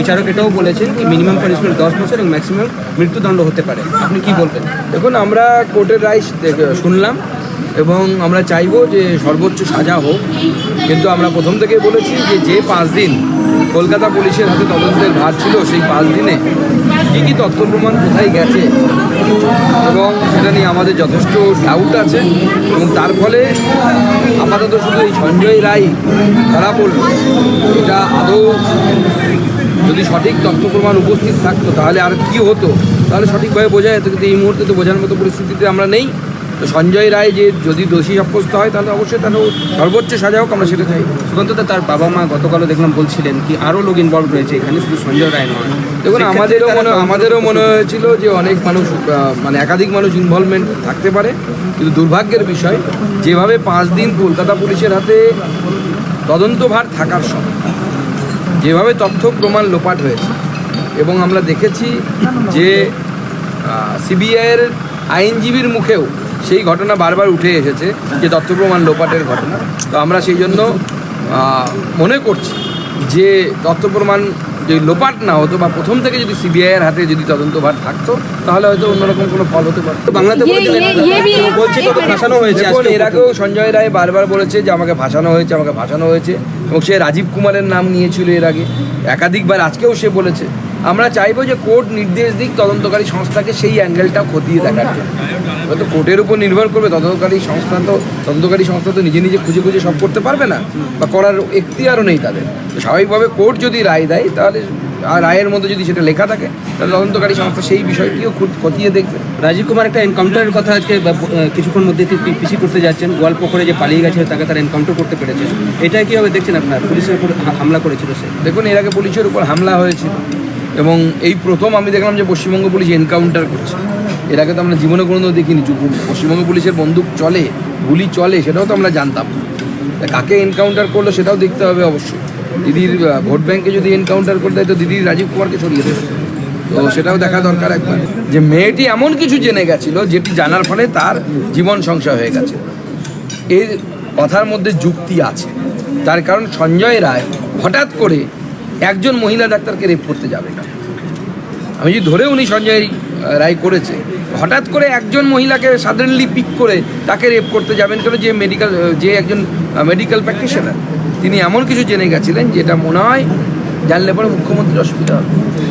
বিচারক এটাও বলেছেন কি মিনিমাম পানিশমেন্ট দশ বছর এবং ম্যাক্সিমাম মৃত্যুদণ্ড হতে পারে। আপনি কি বলবেন? দেখুন, আমরা কোর্টের রায় শুনলাম। এবং আমরা চাইব যে সর্বোচ্চ সাজা হোক। কিন্তু আমরা প্রথম থেকেই বলেছি যে যে পাঁচ দিন কলকাতা পুলিশের হাতে তদন্তের ভার ছিল, সেই পাঁচ দিনে কী কী তথ্য প্রমাণ কোথায় গেছে? এবং সেটা নিয়ে আমাদের যথেষ্ট ডাউট আছে। এবং তার ফলে আপাতত শুধু এই সঞ্জয় রায় ধরা পড়ল। এটা আদৌ যদি সঠিক তথ্য প্রমাণ উপস্থিত থাকতো, তাহলে আর কি হতো? তাহলে সঠিকভাবে বোঝা যেত, কিন্তু এই মুহূর্তে তো বোঝার মতো পরিস্থিতিতে আমরা নেই। তো সঞ্জয় রায় যে যদি দোষী সাব্যস্ত হয় তাহলে অবশ্যই তাহলে সর্বোচ্চ সাজা হোক আমরা সেটা চাই। সুকান্তদা তার বাবা মা গতকালও দেখলাম বলছিলেন কি আরও লোক ইনভলভ রয়েছে এখানে শুধু সঞ্জয় রায় নয়। দেখুন আমাদেরও মনে আমাদেরও মনে হয়েছিল যে অনেক মানুষ মানে একাধিক মানুষ ইনভলভমেন্ট থাকতে পারে কিন্তু দুর্ভাগ্যের বিষয় যেভাবে পাঁচ দিন কলকাতা পুলিশের হাতে তদন্তভার থাকার সময় যেভাবে তথ্য প্রমাণ লোপাট হয়েছে এবং আমরা দেখেছি যে সিবিআইয়ের আইনজীবীর মুখেও সেই ঘটনা বারবার উঠে এসেছে যে তথ্যপ্রমাণ লোপাটের ঘটনা। তো আমরা সেই জন্য মনে করছি যে তথ্যপ্রমাণ যদি লোপাট না হতো বা প্রথম থেকে যদি সিবিআইয়ের হাতে যদি তদন্তভার থাকতো তাহলে হয়তো অন্যরকম কোনো ফল হতে পারতো। বাংলাতে ইয়ে- ইয়ে- ইয়ে বলছে ভাসানো হয়েছে এর আগেও সঞ্জয় রায় বারবার বলেছে যে আমাকে ভাসানো হয়েছে আমাকে ভাসানো হয়েছে এবং সে রাজীব কুমারের নাম নিয়েছিল এর আগে। একাধিকবার আজকেও সে বলেছে। আমরা চাইব যে কোর্ট নির্দেশ দিক তদন্তকারী সংস্থাকে সেই অ্যাঙ্গেলটা খতিয়ে দেখার জন্য। হয়তো কোর্টের উপর নির্ভর করবে তদন্তকারী সংস্থা তো তদন্তকারী সংস্থা তো নিজে নিজে খুঁজে খুঁজে সব করতে পারবে না বা করার এখতিয়ারও নেই তাদের। স্বাভাবিকভাবে কোর্ট যদি রায় দেয় তাহলে আর রায়ের মধ্যে যদি সেটা লেখা থাকে তাহলে তদন্তকারী সংস্থা সেই বিষয়টিও খুঁত- খতিয়ে দেখবে। রাজীব কুমার একটা এনকাউন্টারের কথা আজকে কিছুক্ষণ মধ্যে পিসি করতে যাচ্ছেন। গোয়ালপুকুরে যে পালিয়ে গেছে তাকে তারা এনকাউন্টার করতে পেরেছে। এটা কীভাবে দেখছেন আপনার? পুলিশের উপর হামলা করেছিল সে? দেখুন এর আগে পুলিশের উপর হামলা হয়েছিল। এবং এই প্রথম আমি দেখলাম যে পশ্চিমবঙ্গ পুলিশ এনকাউন্টার করছে। এর আগে তো আমরা জীবনে কোনোদিনও দেখিনি পশ্চিমবঙ্গ পুলিশের বন্দুক চলে, গুলি চলে, সেটাও তো আমরা জানতাম। কাকে এনকাউন্টার করল সেটাও দেখতে হবে অবশ্যই। দিদির ভোট ব্যাংকে যদি এনকাউন্টার করে দেয় তো দিদির রাজীব কুমারকে সরিয়ে দেবে। তো সেটাও দেখা দরকার একবার। যে মেয়েটি এমন কিছু জেনে গেছিল যেটি জানার ফলে তার জীবন সংশয় হয়ে গেছে। এর কথার মধ্যে যুক্তি আছে। তার কারণ সঞ্জয় রায় হঠাৎ করে একজন মহিলা ডাক্তারকে রেপ করতে যাবে। না আমি যদি ধরে উনি সঞ্জয় রায় করেছে। হঠাৎ করে একজন মহিলাকে সাডেনলি পিক করে তাকে রেপ করতে যাবেন কেন যে মেডিকেল যে একজন মেডিকেল প্র্যাকটিশনার তিনি এমন কিছু জেনে গেছিলেন যেটা মনে হয় জানলে পরে মুখ্যমন্ত্রীর অসুবিধা হবে।